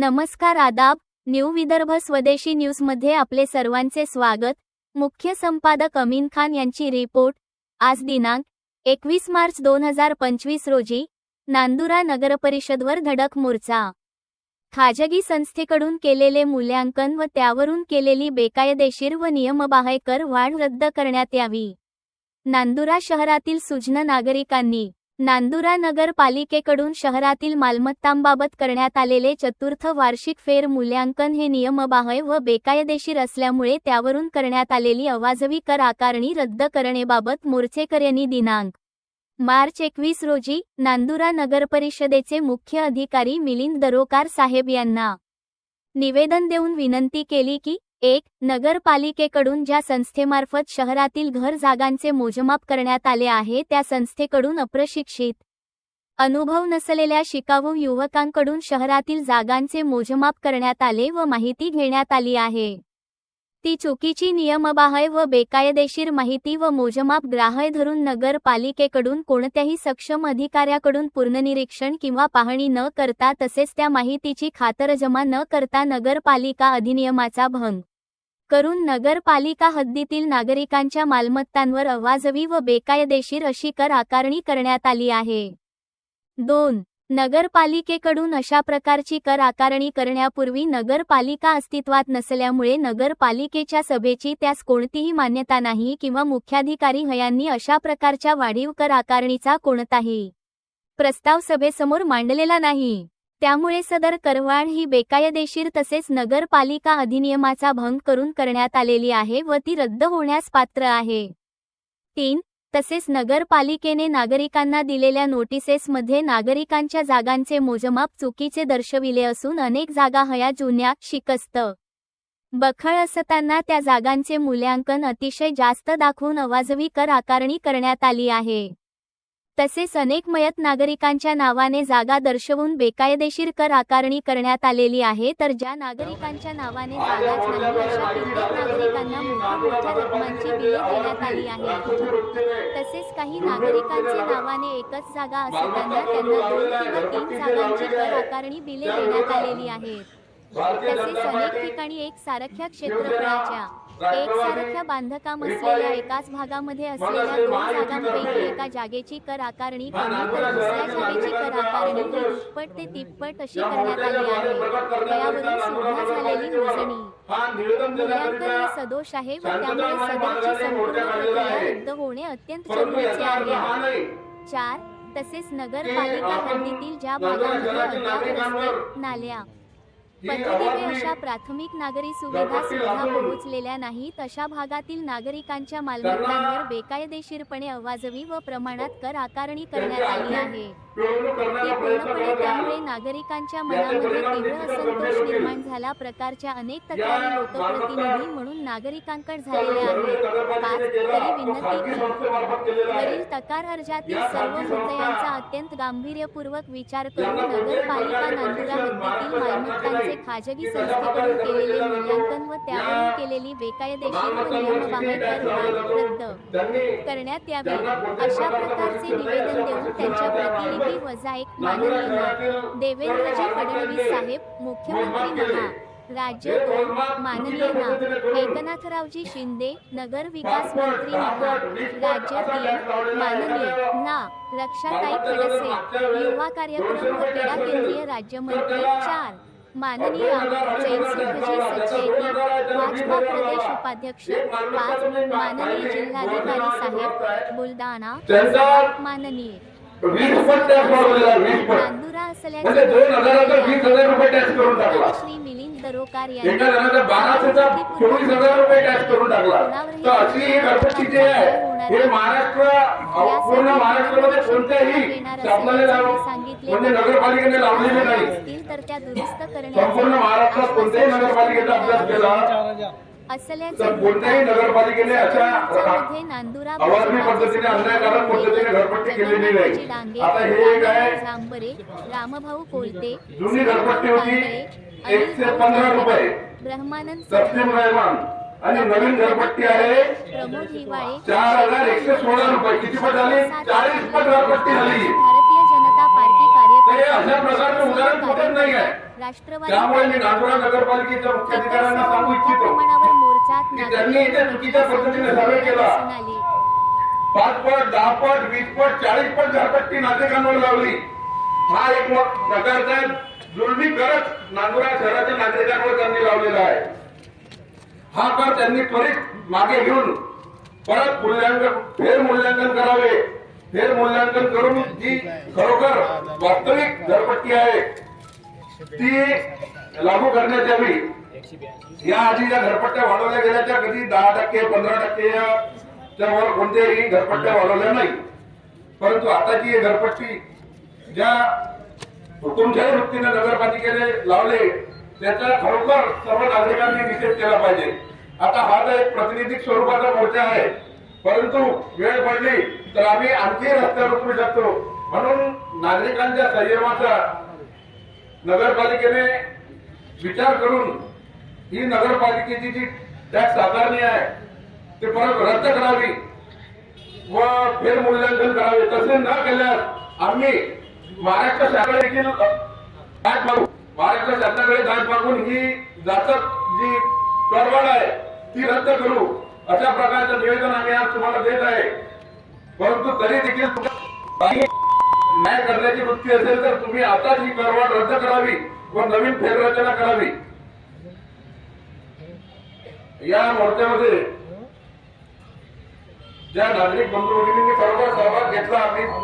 नमस्कार आदाब न्यू विदर्भ स्वदेशी न्यूजमध्ये आपले सर्वांचे स्वागत. मुख्य संपादक अमीन खान यांची रिपोर्ट. आज दिनांक एकवीस मार्च दोन हजार पंचवीस रोजी नांदुरा नगरपरिषदवर धडक मोर्चा. खाजगी संस्थेकडून केलेले मूल्यांकन व त्यावरून केलेली बेकायदेशीर व नियमबाह्य कर वाढ रद्द करण्यात यावी. नांदुरा शहरातील सुजन नागरिकांनी नांदुरा नगरपालिकेकडून शहरातील मालमत्तांबाबत करण्यात आलेले चतुर्थ वार्षिक फेर मूल्यांकन हे नियमबाह्य व बेकायदेशीर असल्यामुळे त्यावरून करण्यात आलेली अवाजवी कर आकारणी रद्द करणेबाबत मोर्चेकर यांनी दिनांक मार्च एकवीस रोजी नांदुरा नगरपरिषदेचे मुख्य अधिकारी मिलिंद दरोकार साहेब यांना निवेदन देऊन विनंती केली की एक नगरपालिकेकडून ज्या संस्थेमार्फत शहरातील घर जागांचे मोजमाप करण्यात आले आहे त्या संस्थेकडून अप्रशिक्षित अनुभव नसलेल्या शिकाऊ युवकांकडून शहरातील जागांचे मोजमाप करण्यात आले व माहिती घेण्यात आली आहे. ती चुकीची नियमबाह्य व बेकायदेशीर माहिती व मोजमाप ग्राह्य धरून नगरपालिकेकडून कोणत्याही सक्षम अधिकाऱ्याकडून पूर्णनिरीक्षण किंवा पाहणी न करता तसेच त्या माहितीची खातरजमा न करता नगरपालिका अधिनियमाचा भंग करून नगरपालिका हद्दीतील नागरिकांच्या मालमत्तांवर अवाजवी व बेकायदेशीर अशी कर आकारणी करण्यात आली आहे. दोन नगरपालिकेकडून अशा प्रकारची कर आकारणी करण्यापूर्वी नगरपालिका अस्तित्वात नसल्यामुळे नगरपालिकेच्या सभेची त्यास कोणतीही मान्यता नाही किंवा मुख्याधिकारी हयांनी अशा प्रकारच्या वाढीव कर आकारणीचा कोणताही प्रस्ताव सभेसमोर मांडलेला नाही. त्यामुळे सदर करवाढ ही बेकायदेशीर तसेच नगरपालिका अधिनियमाचा भंग करून करण्यात आलेली आहे व ती रद्द होण्यास पात्र आहे. तीन तसेच नगरपालिकेने नागरिकांना दिलेल्या नोटिसेसमध्ये नागरिकांच्या जागांचे मोजमाप चुकीचे दर्शविले असून अनेक जागा हया जुन्या शिकस्त बखळ असताना त्या जागांचे मूल्यांकन अतिशय जास्त दाखवून अवाजवी कर आकारणी करण्यात आली आहे. तसेच अनेक मयत नागरिकांच्या नावाने जागा दर्शवून बेकायदेशीर कर आकारणी करण्यात आलेली आहे. तर ज्या नागरिकांच्या नावाने जागाच नाही अशा कित्येक नागरिकांना मोठ्या मोठ्या रकमांची बिले देण्यात आली आहे. तसेच काही नागरिकांच्या नावाने एकच जागा असताना त्यांना दोन किंवा तीन जागांची कर आकारणी बिले देण्यात आलेली आहेत. तसेच अनेक ठिकाणी एक सारख्या क्षेत्रफळाच्या एक सारख्या बांधकाम असलेल्या एकाच भागामध्ये असलेल्या दोन जागांपैकी एका जागेची कर आकारणी कमी तर दुसऱ्या जागेची कर आकारणी ही दुप्पट ते तिप्पट अशी करण्यात आली आहे. त्यावरून सुद्धा झालेली मोजणी. मूल्यांकन हे सदोष आहे व त्यामुळे सदरची संपूर्ण प्रक्रिया रद्द होणे अत्यंत जरुरीचे आहे. चार तसेच नगरपालिका हद्दीतील ज्या भागामध्ये अद्याप रस्ते नाल्या पथदिवे अशा प्राथमिक नागरी सुविधा सुद्धा पोहोचलेल्या नाहीत अशा भागातील नागरिकांच्या मालमत्तांवर बेकायदेशीरपणे अवाजवी व प्रमाणात कर आकारणी करण्यात आली आहे. ते पूर्णपणे त्यामुळे नागरिकांच्या मनामध्ये तीव्र असंतोष निर्माण झाला. प्रकारच्या अनेक तक्रारी लोकप्रतिनिधी म्हणून नागरिकांकडे झालेल्या आहेत. पाच तरी विनंती वरील तकार अर्जातील सर्व मुद्दयांचा अत्यंत गांभीर्यपूर्वक विचार करून नगरपालिका नांदुरा हद्दीतील मालमत्तांचे खाजगी संस्थेकडून केलेले मूल्यांकन व त्यावरून केलेली बेकायदेशीर व वाढ रद्द करण्यात यावी. अशा प्रकारचे निवेदन देऊन त्यांच्या प्रतिनिधी वजा एक माननीय देवेंद्रजी फडणवीस साहेब मुख्यमंत्री महा राज्य दोन माननीय ना एकनाथरावजी शिंदे नगर विकास मंत्री महा राज्य तीन माननीय ना रक्षाताई खडसे युवा कार्यक्रम व क्रीडा केंद्रीय राज्यमंत्री चार माननीय जयसुखजी सचेती भाजपा प्रदेश उपाध्यक्ष पाच माननीय जिल्हाधिकारी साहेब बुलढाणा माननीय. वीस पण टॅक्स वाढवलेला वीस पण नांदुरा म्हणजे दोन हजाराचा वीस हजार रुपये टॅक्स करून टाकला. एका जणाचा बाराशेचा चोवीस हजार रुपये टॅक्स करून टाकला. तर अशी ही गणपती जे आहे हे महाराष्ट्र पूर्ण महाराष्ट्रामध्ये कोणत्याही शासनाने म्हणजे नगरपालिकेने लावलेले नाही. संपूर्ण महाराष्ट्रात कोणत्याही नगरपालिकेचा अभ्यास केला असल्याचे नांदुरा अवाजवी पद्धतीने अन्यायकारक पद्धतीने घरपट्टी केलेली नाही. डांगे आता हे काय जांभरे रामभाऊ कोलते जुनी घरपट्टी होती. एकशे पंधरा रुपये. ब्रह्मानंद सत्यम रहमान. आणि नवीन घरपट्टी आहे. प्रमोद हिवाळे चार हजार एकशे सोळा रुपये. किती पट झाली चाळीस पट घरपट्टी झाली. तर हे अशा प्रकारचं उदाहरण कुठेच नाही आहे. राष्ट्रवादी त्यामुळे मी नांदुरा नगरपालिकेच्या मुख्याधिकाऱ्यांना सांगू इच्छितो की त्यांनी इथे चुकीच्या पद्धतीने सर्वे केला. पाच पट दहा पट वीस पट चाळीस पट घरपट्टी नागरिकांवर लावली. हा एक प्रकारचा जुलमी करत नांदुरा शहराच्या नागरिकांवर त्यांनी लावलेला आहे. हा कर त्यांनी त्वरित मागे घेऊन परत मूल्यांकन फेर मूल्यांकन करावे. फेर मूल्यांकन करून जी खरोखर वास्तविक घरपट्टी आहे. ती लागू करण्यात यावी. या आधी ज्या घरपट्ट्या वाढवल्या गेल्या त्या कधी दहा टक्के पंधरा टक्के त्यावर कोणत्याही घरपट्ट्या वाढवल्या नाही. परंतु आताची ही घरपट्टी ज्या हुकुमशाही वृत्तीने नगरपालिकेने लावले त्याचा खरोखर सर्व नागरिकांनी निषेध केला पाहिजे. आता हा तर एक प्रातिनिधिक स्वरूपाचा मोर्चा आहे. परंतु वेळ पडली. तर आम्ही आणखी रस्त्यावर उतरू शकतो. म्हणून नागरिकांच्या संयमाचा नगरपालिकेने विचार करून ही नगरपालिकेची जी टॅक्स आकारणी आहे ते परत रद्द करावी व फेर मूल्यांकन करावे. तसे न केल्यास आम्ही महाराष्ट्र शासना देखील दाट मागू. महाराष्ट्र शासनाकडे दाट मागून ही जाचक जी करवाड आहे ती रद्द करू. अशा प्रकारचं निवेदन आम्ही आज तुम्हाला देत आहे. परंतु तरी देखील न्याय करण्याची वृत्ती असेल तर तुम्ही आताच ही करवाढ रद्द करावी व नवीन फेररचना करावी. या मोर्चामध्ये ज्या नागरिक बंधू भगिनींनी बरोबर सहभाग घेतला आम्ही